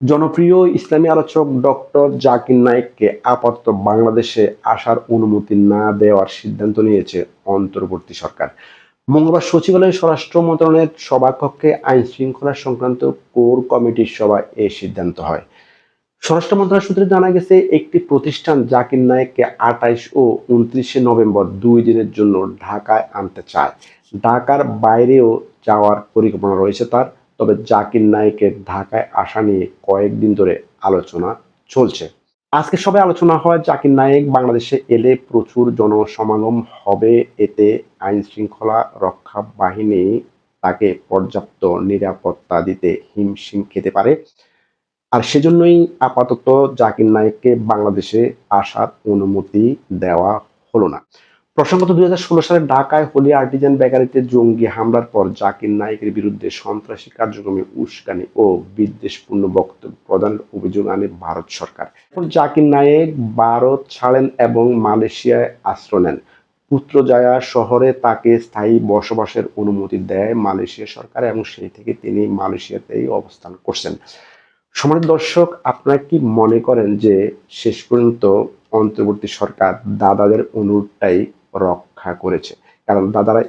জনপ্রিয় ইসলামী আলোচক ডক্টর জাকির নায়েককে আপাতত বাংলাদেশে আসার অনুমতি না দেওয়ার সিদ্ধান্ত নিয়েছে অন্তর্বর্তী সরকার। মঙ্গলবার সচিবালয়ের স্বরাষ্ট্র মন্ত্রণালয়ের সভাকক্ষে আইন শৃঙ্খলা সংক্রান্ত কোর কমিটির সভায় এই সিদ্ধান্ত হয়। স্বরাষ্ট্র মন্ত্রণালয় সূত্রে জানা গেছে, একটি প্রতিষ্ঠান জাকির নায়েককে আঠাইশ ও উনত্রিশে নভেম্বর দুই দিনের জন্য ঢাকায় আনতে চায়। ঢাকার বাইরেও যাওয়ার পরিকল্পনা রয়েছে তার। তবে জাকির নায়েকের ঢাকায় আসা নিয়ে কয়েকদিন ধরে আলোচনা চলছে। আজকে সবাই আলোচনা হয় জাকির নায়েক বাংলাদেশে এলে প্রচুর জনসমাগম হবে, এতে আইন শৃঙ্খলা রক্ষা বাহিনী তাকে পর্যাপ্ত নিরাপত্তা দিতে হিমশিম খেতে পারে। আর সেজন্যই আপাতত জাকির নায়েককে বাংলাদেশে আসার অনুমতি দেওয়া হলো না। প্রসঙ্গত দুই হাজার ষোলো সালে ঢাকায় হোলি আর্টিজান বেকারিতে জঙ্গি হামলার পর জাকির নায়েকের বিরুদ্ধে সন্ত্রাসী কার্যক্রমে উস্কানি ও বিদ্বেষপূর্ণ বক্তব্য প্রদানের অভিযোগ আনে ভারত সরকার। জাকির নায়েক ভারত ছাড়েন এবং মালয়েশিয়ায় আশ্রয় নেন। পুত্রজায়া শহরে তাকে স্থায়ী বসবাসের অনুমতি দেয় মালয়েশিয়া সরকার এবং সেই থেকে তিনি মালয়েশিয়াতেই অবস্থান করছেন। সমাজ দর্শক, আপনারা কি মনে করেন যে শেষ পর্যন্ত অন্তর্বর্তী সরকার দাদাদের অনুরোধটাই রক্ষা করেছে। কারণ দাদারা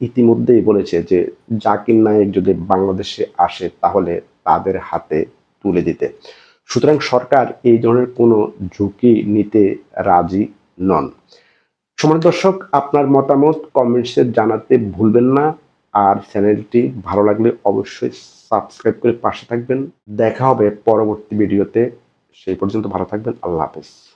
ইতিমধ্যেই বলেছে যে, জাকির নায়েক যদি বাংলাদেশে আসে, তাহলে তাদের হাতে তুলে দিতে। সুতরাং সরকার এই ধরনের কোনো ঝুঁকি নিতে রাজি নন। সমাজ দর্শক, আপনার মতামত কমেন্টসে জানাতে ভুলবেন না। আর চ্যানেলটি ভালো লাগলে অবশ্যই সাবস্ক্রাইব করে পাশে থাকবেন। দেখা হবে পরবর্তী ভিডিওতে। সেই পর্যন্ত ভালো থাকবেন। আল্লাহ হাফেজ।